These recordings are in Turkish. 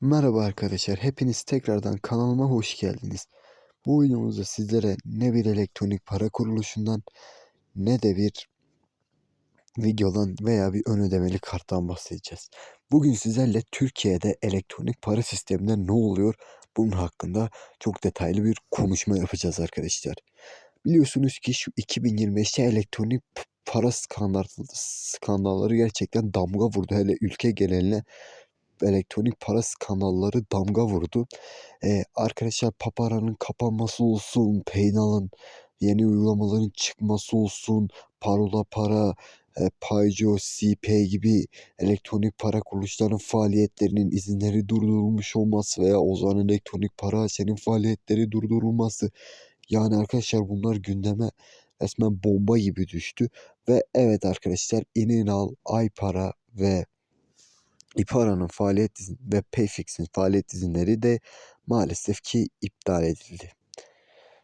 Merhaba arkadaşlar, hepiniz tekrardan kanalıma hoş geldiniz. Bu videomuzda sizlere ne bir elektronik para kuruluşundan ne de bir videodan veya bir ön ödemeli karttan bahsedeceğiz. Bugün sizlerle Türkiye'de elektronik para sisteminde ne oluyor bunun hakkında çok detaylı bir konuşma yapacağız arkadaşlar. Biliyorsunuz ki şu 2025'te elektronik para skandal, skandalları gerçekten damga vurdu. Hele ülke geneline elektronik para skandalları damga vurdu. Ee, arkadaşlar Papara'nın kapanması olsun, Paynal'ın yeni uygulamaların çıkması olsun, Parola Para, e, Payco, CPay gibi elektronik para kuruluşlarının faaliyetlerinin izinleri durdurulmuş olması veya Ozan Elektronik Para senin faaliyetleri durdurulması. Yani arkadaşlar bunlar gündeme resmen bomba gibi düştü. Ve evet arkadaşlar İninal, Aypara ve İPARA'nın faaliyet izin ve Payfix'in faaliyet izinleri de maalesef ki iptal edildi.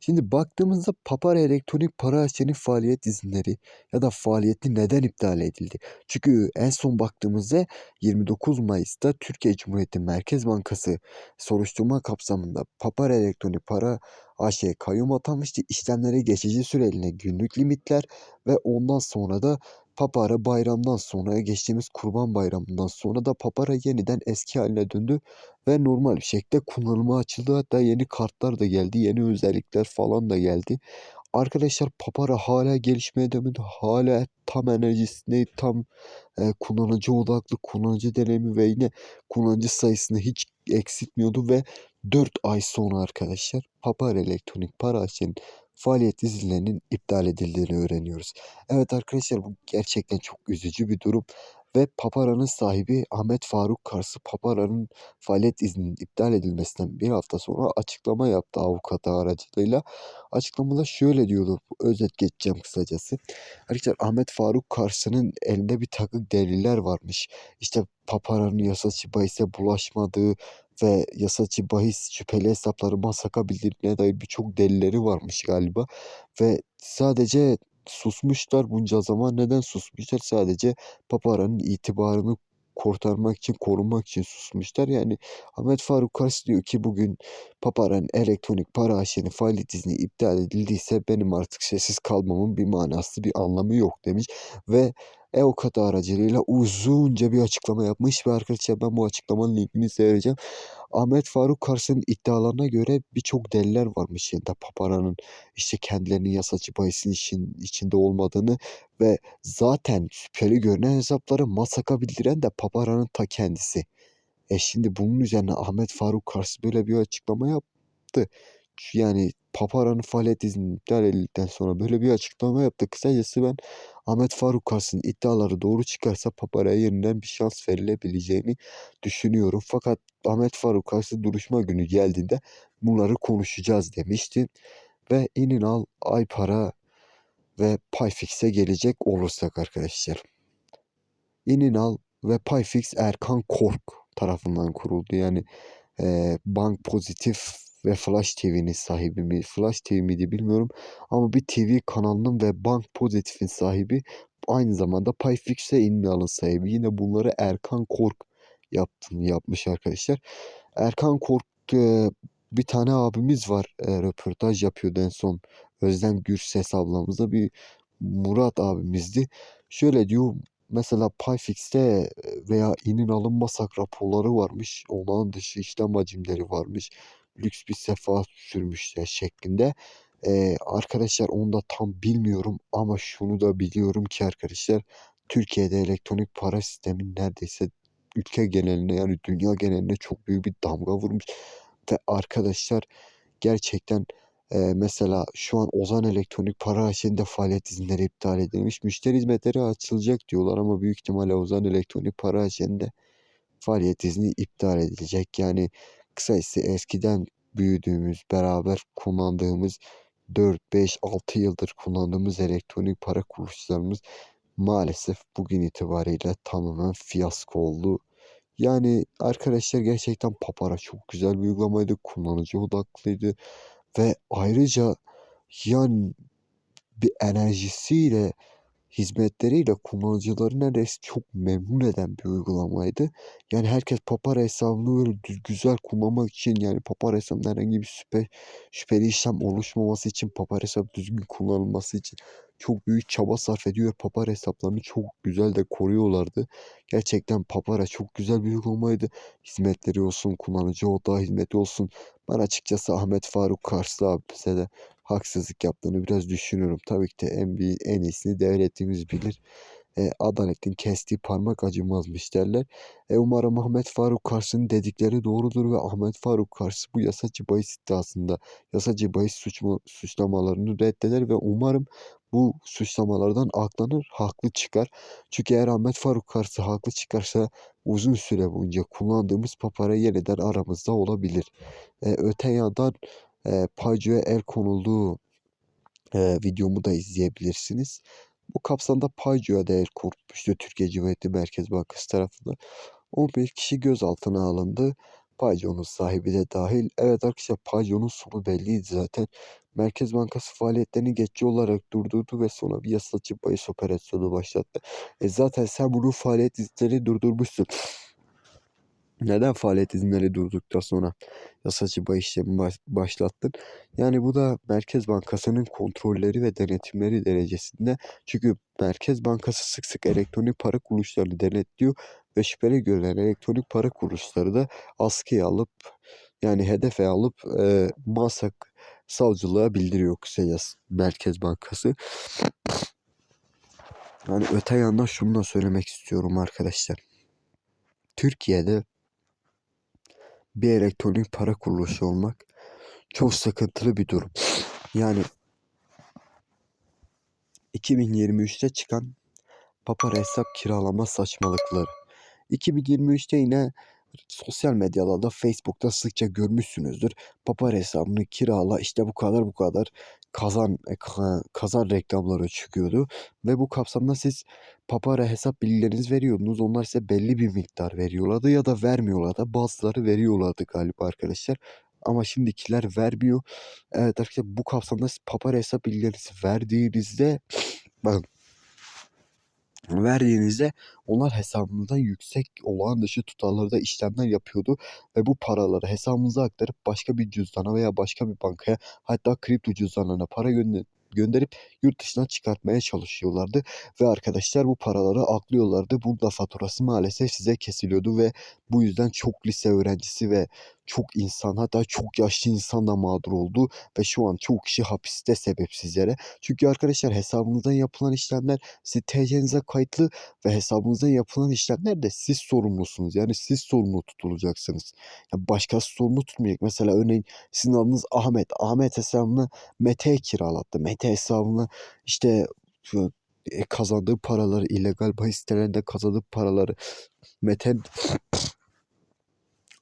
Şimdi baktığımızda Papara Elektronik Para AŞ'nin faaliyet izinleri ya da faaliyeti neden iptal edildi? Çünkü en son baktığımızda 29 Mayıs'ta Türkiye Cumhuriyeti Merkez Bankası soruşturma kapsamında Papara Elektronik Para AŞ'ye kayyum atanmıştı. İşlemlere geçici süreliğine günlük limitler ve ondan sonra da Papara bayramdan sonra geçtiğimiz Kurban Bayramı'ndan sonra da Papara yeniden eski haline döndü ve normal bir şekilde kullanıma açıldı. Hatta yeni kartlar da geldi, yeni özellikler falan da geldi. Arkadaşlar Papara hala gelişmeye devam ediyor. Hala tam enerjisini, tam e, kullanıcı odaklı, kullanıcı deneyimi ve yine kullanıcı sayısını hiç eksiltmiyordu ve 4 ay sonra arkadaşlar Papara Elektronik Para AŞ'nin faaliyet izinlerinin iptal edildiğini öğreniyoruz. Evet arkadaşlar bu gerçekten çok üzücü bir durum ve Papara'nın sahibi Ahmet Faruk Karsı Papara'nın faaliyet izninin iptal edilmesinden bir hafta sonra açıklama yaptı avukatı aracılığıyla. Açıklamada şöyle diyordu, özet geçeceğim kısacası. Arkadaşlar Ahmet Faruk Karsı'nın elinde bir takım deliller varmış. İşte Papara'nın yasacı bahise bulaşmadığı ve yasacı bahis şüpheli hesapları masaka bildirdiğine dair birçok delilleri varmış galiba. Ve sadece susmuşlar bunca zaman. Neden susmuşlar? Sadece Papara'nın itibarını kurtarmak için, korumak için susmuşlar. Yani Ahmet Faruk Kars diyor ki bugün Papara'nın elektronik para aşının faaliyet izni iptal edildiyse benim artık sessiz kalmamın bir manası, bir anlamı yok demiş. Ve avukat aracılığıyla uzunca bir açıklama yapmış ve arkadaşlar ben bu açıklamanın linkini size vereceğim. Ahmet Faruk Kars'ın iddialarına göre birçok deliller varmış yanında Papara'nın işte kendilerinin yasacı bahisin işin içinde olmadığını ve zaten şüpheli görünen hesapları masaka bildiren de Papara'nın ta kendisi. E şimdi bunun üzerine Ahmet Faruk Kars böyle bir açıklama yaptı. Yani Papara'nın faaliyet izni iptal edildikten sonra böyle bir açıklama yaptı. Kısacası ben Ahmet Faruk Kars'ın iddiaları doğru çıkarsa Papara'ya yeniden bir şans verilebileceğini düşünüyorum. Fakat Ahmet Faruk Kars'ın duruşma günü geldiğinde bunları konuşacağız demişti. Ve İninal, Aypara ve Payfix'e gelecek olursak arkadaşlar. İninal ve Payfix Erkan Kork tarafından kuruldu. Yani e, Bank Pozitif ve Flash TV'nin sahibi mi? Flash TV miydi bilmiyorum. Ama bir TV kanalının ve Bank Pozitif'in sahibi aynı zamanda Payfix ve İninal'ın sahibi. Yine bunları Erkan Kork yaptım, yapmış arkadaşlar. Erkan Kork e, bir tane abimiz var e, röportaj yapıyordu en son. Özlem Gürses ablamızda bir Murat abimizdi. Şöyle diyor mesela Payfix'te veya inin alınmasak raporları varmış. Olağan dışı işlem hacimleri varmış. Lüks bir sefa sürmüşler şeklinde. Ee, arkadaşlar onu da tam bilmiyorum ama şunu da biliyorum ki arkadaşlar Türkiye'de elektronik para sistemi neredeyse ülke geneline yani dünya geneline çok büyük bir damga vurmuş. Ve arkadaşlar gerçekten e, mesela şu an Ozan Elektronik Para AŞ'nin de faaliyet izinleri iptal edilmiş. Müşteri hizmetleri açılacak diyorlar ama büyük ihtimalle Ozan Elektronik Para AŞ'nin de faaliyet izni iptal edilecek. Yani kısacası eskiden büyüdüğümüz, beraber kullandığımız 4, 5, 6 yıldır kullandığımız elektronik para kuruluşlarımız maalesef bugün itibariyle tamamen fiyasko oldu. Yani arkadaşlar gerçekten Papara çok güzel bir uygulamaydı. Kullanıcı odaklıydı. Ve ayrıca yani bir enerjisiyle hizmetleriyle kullanıcıları neredeyse çok memnun eden bir uygulamaydı. Yani herkes Papara hesabını böyle güzel kullanmak için yani Papara hesabında herhangi bir şüphe, şüpheli işlem oluşmaması için Papara hesabı düzgün kullanılması için çok büyük çaba sarf ediyor. Papara hesaplarını çok güzel de koruyorlardı. Gerçekten Papara çok güzel bir uygulamaydı. Hizmetleri olsun, kullanıcı odağı hizmeti olsun. Ben açıkçası Ahmet Faruk Karslı abimize de haksızlık yaptığını biraz düşünüyorum. Tabii ki de en, bir, en iyisini devletimiz bilir. E, adaletin kestiği parmak acımazmış derler. E, umarım Ahmet Faruk Kars'ın dedikleri doğrudur ve Ahmet Faruk Kars bu yasacı bahis iddiasında yasacı bahis suçma, suçlamalarını reddeder ve umarım bu suçlamalardan aklanır, haklı çıkar. Çünkü eğer Ahmet Faruk Kars'ı haklı çıkarsa uzun süre boyunca kullandığımız papara yeniden aramızda olabilir. E, öte yandan e, Pacio'ya el konulduğu e, videomu da izleyebilirsiniz. Bu kapsamda Pacio'ya da el konulmuştu Türkiye Cumhuriyeti Merkez Bankası tarafından. 11 kişi gözaltına alındı. Pacio'nun sahibi de dahil. Evet arkadaşlar Pacio'nun sonu belliydi zaten. Merkez Bankası faaliyetlerini geçici olarak durdurdu ve sonra bir yasacı bahis operasyonu başlattı. E zaten sen bunu faaliyet izinleri durdurmuşsun. Neden faaliyet izinleri durduktan sonra yasacı bahis işlemi baş- başlattın? Yani bu da Merkez Bankası'nın kontrolleri ve denetimleri derecesinde. Çünkü Merkez Bankası sık sık elektronik para kuruluşlarını denetliyor ve şüpheli görülen elektronik para kuruluşları da askıya alıp yani hedefe alıp e, masak savcılığa bildiriyor kısacası Merkez Bankası. Yani öte yandan şunu da söylemek istiyorum arkadaşlar. Türkiye'de bir elektronik para kuruluşu olmak çok sıkıntılı bir durum. Yani 2023'te çıkan papara hesap kiralama saçmalıkları. 2023'te yine sosyal medyalarda Facebook'ta sıkça görmüşsünüzdür. Papara hesabını kirala işte bu kadar bu kadar kazan e, ka- kazan reklamları çıkıyordu. Ve bu kapsamda siz papara hesap bilgilerinizi veriyordunuz. Onlar size belli bir miktar veriyorlardı ya da vermiyorlardı. Bazıları veriyorlardı galiba arkadaşlar. Ama şimdikiler vermiyor. Evet arkadaşlar bu kapsamda siz papara hesap bilgilerinizi verdiğinizde bakın verdiğinizde onlar hesabınızdan yüksek olağan dışı tutarlarda işlemler yapıyordu ve bu paraları hesabınıza aktarıp başka bir cüzdana veya başka bir bankaya hatta kripto cüzdanlarına para gönder gönderip yurt dışına çıkartmaya çalışıyorlardı ve arkadaşlar bu paraları aklıyorlardı. Bunun da faturası maalesef size kesiliyordu ve bu yüzden çok lise öğrencisi ve çok insan hatta çok yaşlı insan da mağdur oldu ve şu an çok kişi hapiste sebepsiz yere. Çünkü arkadaşlar hesabınızdan yapılan işlemler sizin TC'nize kayıtlı ve hesabınızdan yapılan işlemlerde siz sorumlusunuz. Yani siz sorumlu tutulacaksınız. Ya başkası sorumlu tutmayacak. Mesela örneğin sizin adınız Ahmet. Ahmet hesabını Mete'ye kiralattı. Mete hesabını işte e, kazandığı paraları illegal bahis sitelerinde kazandığı paraları Mete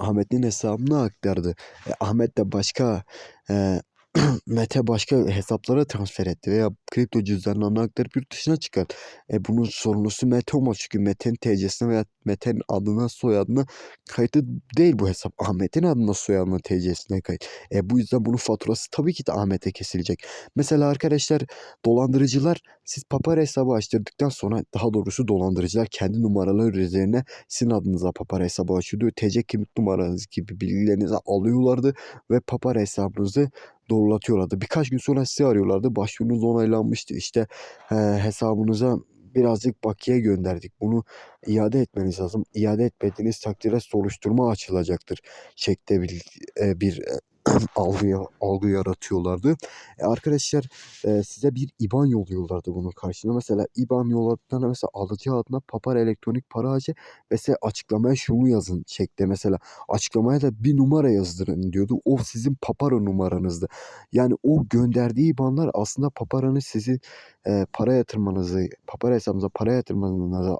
Ahmet'in hesabına aktardı. E, Ahmet de başka e, Mete başka hesaplara transfer etti veya kripto cüzdanlarına aktarıp yurt dışına çıkar. E bunun sorumlusu Mete olmaz çünkü Mete'nin TC'sine veya Mete'nin adına soyadına kayıtlı değil bu hesap. Ahmet'in adına soyadına TC'sine kayıt. E bu yüzden bunun faturası tabii ki de Ahmet'e kesilecek. Mesela arkadaşlar dolandırıcılar siz papara hesabı açtırdıktan sonra daha doğrusu dolandırıcılar kendi numaraları üzerine sizin adınıza papara hesabı açıyordu. TC kimlik numaranız gibi bilgilerinizi alıyorlardı ve papara hesabınızı doğrulatıyorlardı. Birkaç gün sonra sizi arıyorlardı. Başvurunuz onaylanmıştı. İşte e, hesabınıza birazcık bakiye gönderdik. Bunu iade etmeniz lazım. İade etmediğiniz takdirde soruşturma açılacaktır. Şekte bir, e, bir e, algı, algı yaratıyorlardı. E, arkadaşlar e, size bir IBAN yolluyorlardı bunun karşılığında. Mesela IBAN yolladıklarında mesela alıcı adına papar elektronik para ve size açıklamaya şunu yazın şekli. Mesela açıklamaya da bir numara yazdırın diyordu. O sizin papara numaranızdı. Yani o gönderdiği IBAN'lar aslında paparanın sizin e, para yatırmanızı, papara hesabınıza para yatırmanıza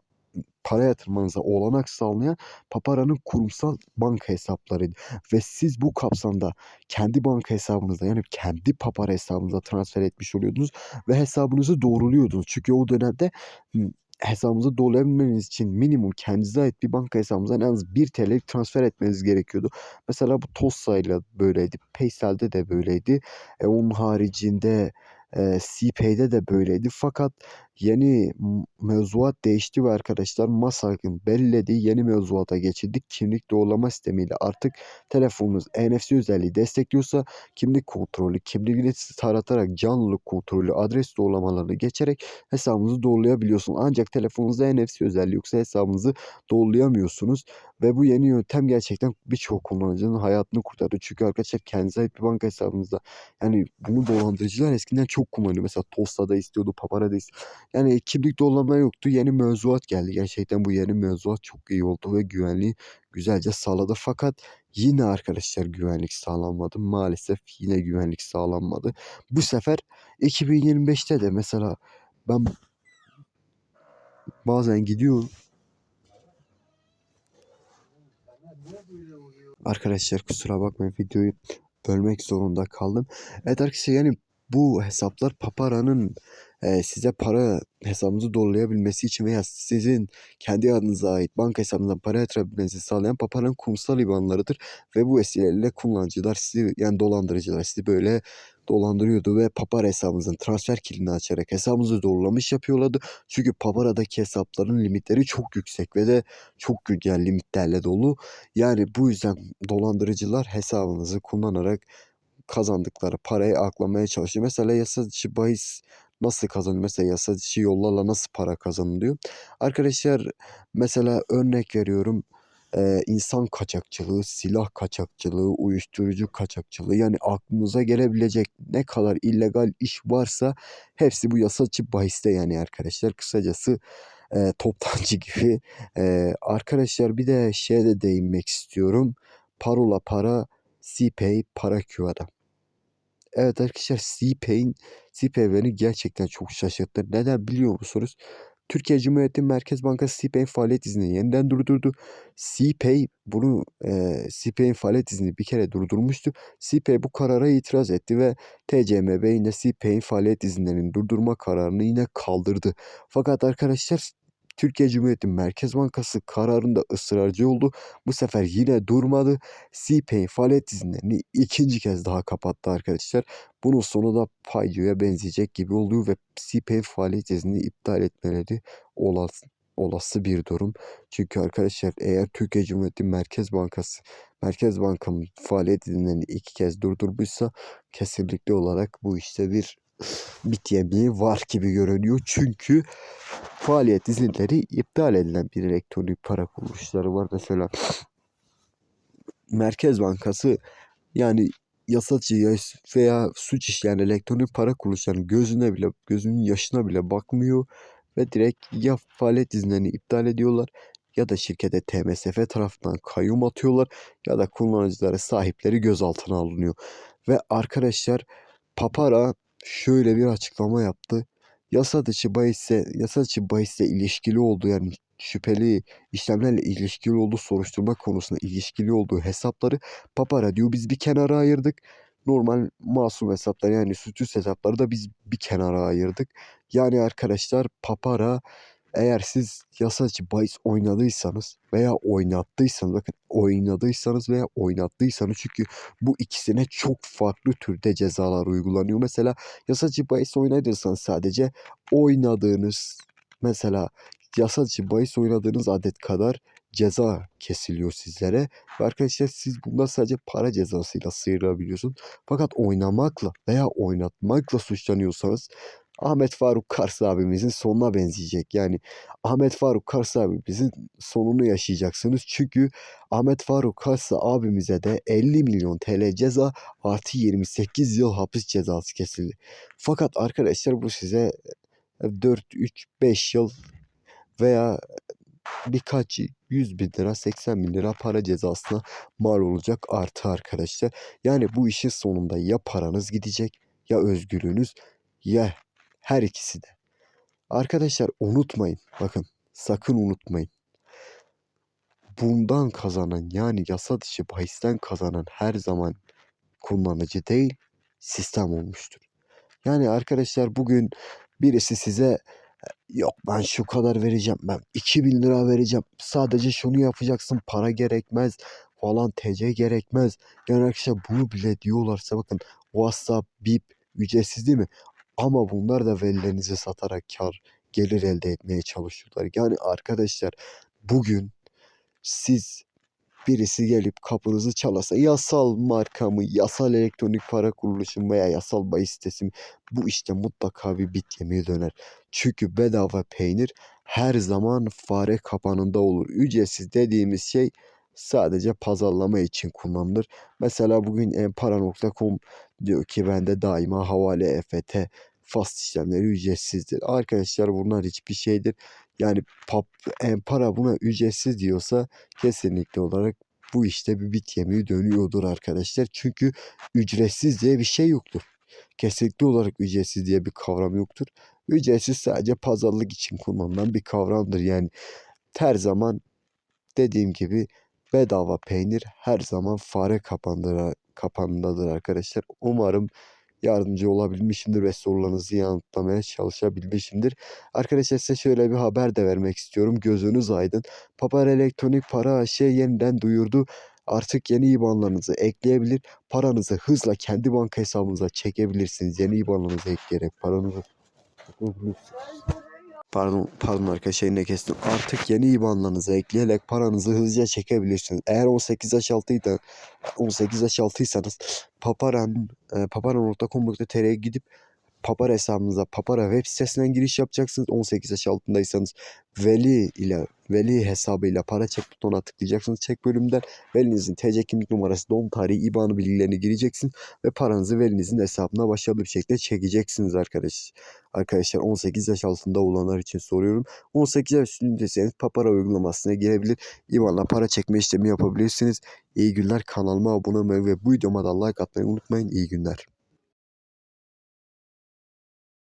para yatırmanıza olanak sağlayan paparanın kurumsal banka hesaplarıydı. Ve siz bu kapsamda kendi banka hesabınızda yani kendi papara hesabınıza transfer etmiş oluyordunuz ve hesabınızı doğruluyordunuz. Çünkü o dönemde hı, hesabınızı doğrulayabilmeniz için minimum kendinize ait bir banka hesabınızdan en az 1 TL transfer etmeniz gerekiyordu. Mesela bu Tossa ile böyleydi. Paysel'de de böyleydi. E, onun haricinde e, CPay'de de böyleydi. Fakat yeni mevzuat değişti ve arkadaşlar MASAG'ın belirlediği yeni mevzuata geçildik. Kimlik doğrulama sistemiyle artık telefonunuz NFC özelliği destekliyorsa kimlik kontrolü, kimliğinizi taratarak canlılık kontrolü, adres doğrulamalarını geçerek hesabınızı doğrulayabiliyorsunuz. Ancak telefonunuzda NFC özelliği yoksa hesabınızı doğrulayamıyorsunuz. Ve bu yeni yöntem gerçekten birçok kullanıcının hayatını kurtardı. Çünkü arkadaşlar kendinize bir banka hesabınızda yani bunu dolandırıcılar eskiden çok kullanıyor. Mesela Tosta'da istiyordu, Papara'da istiyordu. Yani kimlik doğrulama yoktu. Yeni mevzuat geldi. Gerçekten bu yeni mevzuat çok iyi oldu ve güvenliği güzelce sağladı. Fakat yine arkadaşlar güvenlik sağlanmadı. Maalesef yine güvenlik sağlanmadı. Bu sefer 2025'te de mesela ben bazen gidiyorum Arkadaşlar kusura bakmayın videoyu bölmek zorunda kaldım. Evet arkadaşlar yani bu hesaplar Papara'nın size para hesabınızı doğrulayabilmesi için veya sizin kendi adınıza ait banka hesabınızdan para yatırabilmenizi sağlayan Papara'nın kurumsal IBAN'larıdır. Ve bu vesileyle kullanıcılar sizi yani dolandırıcılar sizi böyle dolandırıyordu ve Papara hesabınızın transfer kilidini açarak hesabınızı doğrulamış yapıyorlardı. Çünkü Papara'daki hesapların limitleri çok yüksek ve de çok yani limitlerle dolu. Yani bu yüzden dolandırıcılar hesabınızı kullanarak kazandıkları parayı aklamaya çalışıyor. Mesela yasa dışı bahis nasıl kazanıyor? Mesela yasa dışı yollarla nasıl para kazanılıyor? Arkadaşlar mesela örnek veriyorum. Ee, insan kaçakçılığı, silah kaçakçılığı, uyuşturucu kaçakçılığı yani aklınıza gelebilecek ne kadar illegal iş varsa hepsi bu yasa dışı bahiste yani arkadaşlar. Kısacası e, toptancı gibi. E, arkadaşlar bir de şeye de değinmek istiyorum. Parola para, CPay para QA'da. Evet arkadaşlar CPay'in CPay gerçekten çok şaşırttı. Neden biliyor musunuz? Türkiye Cumhuriyeti Merkez Bankası CPay'in faaliyet iznini yeniden durdurdu. CPay bunu e, CPay'in faaliyet iznini bir kere durdurmuştu. CPay bu karara itiraz etti ve TCMB yine CPay'in faaliyet izinlerinin durdurma kararını yine kaldırdı. Fakat arkadaşlar Türkiye Cumhuriyeti Merkez Bankası kararında ısrarcı oldu. Bu sefer yine durmadı. CPay'in faaliyet izinlerini ikinci kez daha kapattı arkadaşlar. Bunun sonu da Payco'ya benzeyecek gibi oluyor ve CPay faaliyet iznini iptal etmeleri olası, olası bir durum. Çünkü arkadaşlar eğer Türkiye Cumhuriyeti Merkez Bankası Merkez Banka'nın faaliyet izinlerini iki kez durdurmuşsa kesinlikle olarak bu işte bir bit var gibi görünüyor. Çünkü faaliyet izinleri iptal edilen bir elektronik para kuruluşları var. Mesela Merkez Bankası yani yasacı veya suç işleyen elektronik para kuruluşlarının gözüne bile gözünün yaşına bile bakmıyor ve direkt ya faaliyet izinlerini iptal ediyorlar ya da şirkete TMSF tarafından kayyum atıyorlar ya da kullanıcıları sahipleri gözaltına alınıyor. Ve arkadaşlar Papara şöyle bir açıklama yaptı. Yasa dışı bahisse, yasa dışı bahisse ilişkili olduğu yani şüpheli işlemlerle ilişkili olduğu soruşturma konusunda ilişkili olduğu hesapları Papara diyor biz bir kenara ayırdık. Normal masum hesaplar yani suçsuz hesapları da biz bir kenara ayırdık. Yani arkadaşlar Papara eğer siz yasa dışı bahis oynadıysanız veya oynattıysanız bakın oynadıysanız veya oynattıysanız çünkü bu ikisine çok farklı türde cezalar uygulanıyor. Mesela yasa dışı bahis oynadıysanız sadece oynadığınız mesela yasa dışı bahis oynadığınız adet kadar ceza kesiliyor sizlere. Ve arkadaşlar siz bundan sadece para cezasıyla sıyrılabiliyorsunuz. Fakat oynamakla veya oynatmakla suçlanıyorsanız Ahmet Faruk Kars abimizin sonuna benzeyecek. Yani Ahmet Faruk Kars abimizin sonunu yaşayacaksınız. Çünkü Ahmet Faruk Kars abimize de 50 milyon TL ceza artı 28 yıl hapis cezası kesildi. Fakat arkadaşlar bu size 4, 3, 5 yıl veya birkaç 100 bin lira 80 bin lira para cezasına mal olacak artı arkadaşlar. Yani bu işin sonunda ya paranız gidecek ya özgürlüğünüz ya her ikisi de. Arkadaşlar unutmayın. Bakın sakın unutmayın. Bundan kazanan yani yasa dışı bahisten kazanan her zaman kullanıcı değil sistem olmuştur. Yani arkadaşlar bugün birisi size yok ben şu kadar vereceğim ben 2000 lira vereceğim sadece şunu yapacaksın para gerekmez falan TC gerekmez. Yani arkadaşlar bunu bile diyorlarsa bakın WhatsApp, Bip ücretsiz değil mi? Ama bunlar da verilerinizi satarak kar gelir elde etmeye çalışıyorlar. Yani arkadaşlar bugün siz birisi gelip kapınızı çalasa yasal marka mı, yasal elektronik para kuruluşu mu veya yasal bahis sitesi mi bu işte mutlaka bir bit yemeği döner. Çünkü bedava peynir her zaman fare kapanında olur. Ücretsiz dediğimiz şey sadece pazarlama için kullanılır. Mesela bugün empara.com diyor ki bende daima havale EFT fast işlemleri ücretsizdir. Arkadaşlar bunlar hiçbir şeydir. Yani pap, empara buna ücretsiz diyorsa kesinlikle olarak bu işte bir bit yemeği dönüyordur arkadaşlar. Çünkü ücretsiz diye bir şey yoktur. Kesinlikle olarak ücretsiz diye bir kavram yoktur. Ücretsiz sadece pazarlık için kullanılan bir kavramdır. Yani her zaman dediğim gibi bedava peynir her zaman fare kapandıra, kapanındadır arkadaşlar. Umarım yardımcı olabilmişimdir ve sorularınızı yanıtlamaya çalışabilmişimdir. Arkadaşlar size şöyle bir haber de vermek istiyorum. Gözünüz aydın. Papar Elektronik Para AŞ yeniden duyurdu. Artık yeni IBAN'larınızı ekleyebilir. Paranızı hızla kendi banka hesabınıza çekebilirsiniz. Yeni IBAN'larınızı ekleyerek paranızı Pardon, pardon arkadaşlar yine kestim. Artık yeni IBAN'larınızı ekleyerek paranızı hızlıca çekebilirsiniz. Eğer 18 yaş altıydı, 18 yaş altıysanız paparan, e, paparan.com.tr'ye gidip Papara hesabınıza Papara web sitesinden giriş yapacaksınız. 18 yaş altındaysanız veli ile veli hesabıyla para çek butonuna tıklayacaksınız çek bölümünden. Velinizin TC kimlik numarası, doğum tarihi, IBAN'ı bilgilerini gireceksiniz ve paranızı velinizin hesabına başarılı bir şekilde çekeceksiniz arkadaş. Arkadaşlar 18 yaş altında olanlar için soruyorum. 18 yaş üstündeyseniz Papara uygulamasına girebilir. IBAN'la para çekme işlemi yapabilirsiniz. İyi günler. Kanalıma abone olmayı ve bu videoma da like atmayı unutmayın. İyi günler.